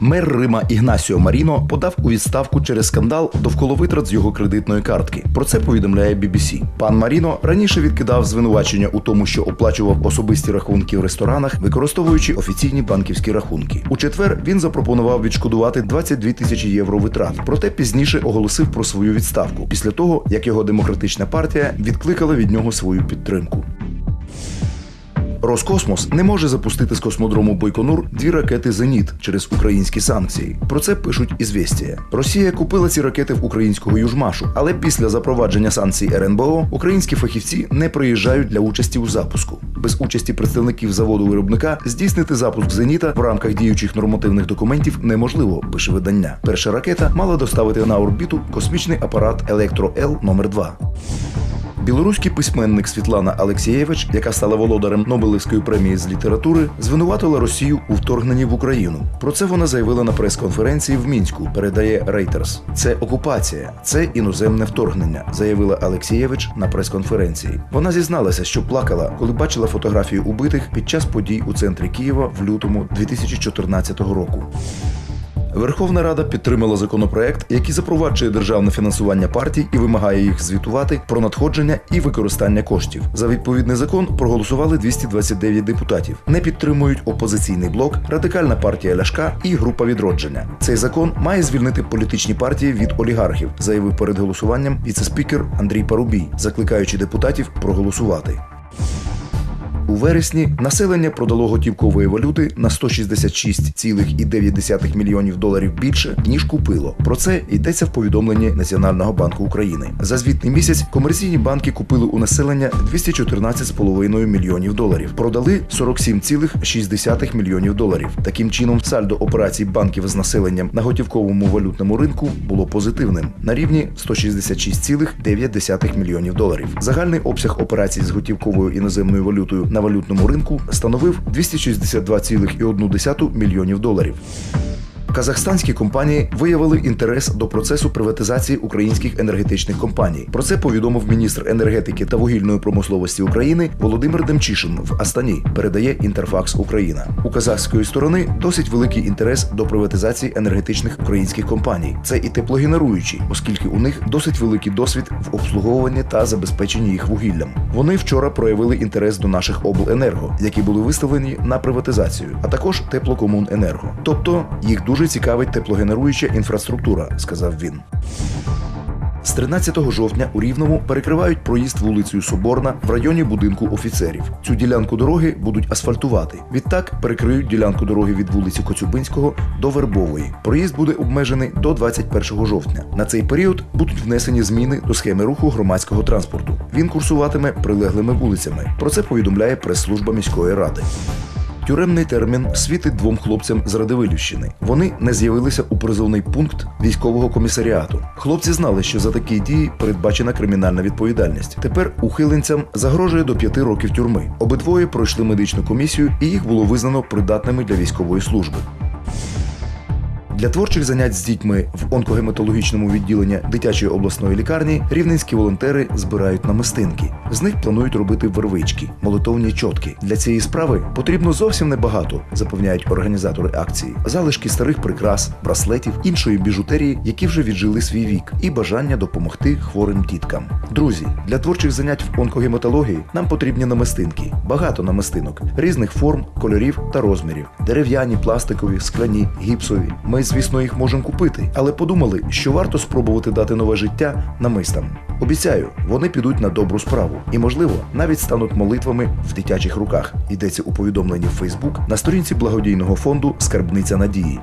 Мер Рима Ігнасіо Маріно подав у відставку через скандал довкола витрат з його кредитної картки. Про це повідомляє BBC. Пан Маріно раніше відкидав звинувачення у тому, що оплачував особисті рахунки в ресторанах, використовуючи офіційні банківські рахунки. У четвер він запропонував відшкодувати 22 тисячі євро витрат. Проте пізніше оголосив про свою відставку після того, як його демократична партія відкликала від нього свою підтримку. Роскосмос не може запустити з космодрому Бойконур дві ракети Зеніт через українські санкції. Про це пишуть ізвістія. Росія купила ці ракети в українського Южмашу, але після запровадження санкцій РНБО українські фахівці не приїжджають для участі у запуску. Без участі представників заводу виробника здійснити запуск зеніта в рамках діючих нормативних документів неможливо. Пише видання. Перша ракета мала доставити на орбіту космічний апарат Електро Л номер 2 Білоруський письменник Світлана Алексєєвич, яка стала володарем Нобелівської премії з літератури, звинуватила Росію у вторгненні в Україну. Про це вона заявила на прес-конференції в мінську. Передає Reuters. Це окупація, це іноземне вторгнення, заявила Алексєєвич на прес-конференції. Вона зізналася, що плакала, коли бачила фотографії убитих під час подій у центрі Києва в лютому 2014 року. Верховна Рада підтримала законопроект, який запроваджує державне фінансування партій і вимагає їх звітувати про надходження і використання коштів. За відповідний закон проголосували 229 депутатів. Не підтримують опозиційний блок, радикальна партія Ляшка і група відродження. Цей закон має звільнити політичні партії від олігархів, заявив перед голосуванням віцеспікер Андрій Парубій, закликаючи депутатів проголосувати. У вересні населення продало готівкової валюти на 166,9 мільйонів доларів більше ніж купило. Про це йдеться в повідомленні Національного банку України. За звітний місяць комерційні банки купили у населення 214,5 мільйонів доларів, продали 47,6 мільйонів доларів. Таким чином, сальдо операцій банків з населенням на готівковому валютному ринку було позитивним на рівні 166,9 мільйонів доларів. Загальний обсяг операцій з готівковою іноземною валютою на валютному ринку становив 262,1 мільйонів доларів. Казахстанські компанії виявили інтерес до процесу приватизації українських енергетичних компаній. Про це повідомив міністр енергетики та вугільної промисловості України Володимир Демчишин в Астані. Передає Інтерфакс Україна. У казахської сторони досить великий інтерес до приватизації енергетичних українських компаній. Це і теплогенеруючі, оскільки у них досить великий досвід в обслуговуванні та забезпеченні їх вугіллям. Вони вчора проявили інтерес до наших обленерго, які були виставлені на приватизацію, а також теплокомуненерго. Тобто їх дуже цікавить теплогенеруюча інфраструктура, сказав він. З 13 жовтня у Рівному перекривають проїзд вулицею Соборна в районі будинку офіцерів. Цю ділянку дороги будуть асфальтувати. Відтак перекриють ділянку дороги від вулиці Коцюбинського до Вербової. Проїзд буде обмежений до 21 жовтня. На цей період будуть внесені зміни до схеми руху громадського транспорту. Він курсуватиме прилеглими вулицями. Про це повідомляє прес-служба міської ради. Тюремний термін світить двом хлопцям з Радивилівщини. Вони не з'явилися у призовний пункт військового комісаріату. Хлопці знали, що за такі дії передбачена кримінальна відповідальність. Тепер ухиленцям загрожує до п'яти років тюрми. Обидвоє пройшли медичну комісію, і їх було визнано придатними для військової служби. Для творчих занять з дітьми в онкогематологічному відділенні дитячої обласної лікарні рівненські волонтери збирають намистинки. З них планують робити вервички, молитовні чотки. Для цієї справи потрібно зовсім небагато, запевняють організатори акції. Залишки старих прикрас, браслетів, іншої біжутерії, які вже віджили свій вік, і бажання допомогти хворим діткам. Друзі, для творчих занять в онкогематології нам потрібні намистинки, багато намистинок різних форм, кольорів та розмірів: дерев'яні, пластикові, скляні, гіпсові. Ми, звісно, їх можемо купити, але подумали, що варто спробувати дати нове життя намистам. Обіцяю, вони підуть на добру справу і, можливо, навіть стануть молитвами в дитячих руках. Йдеться у повідомленні в Фейсбук на сторінці благодійного фонду Скарбниця надії.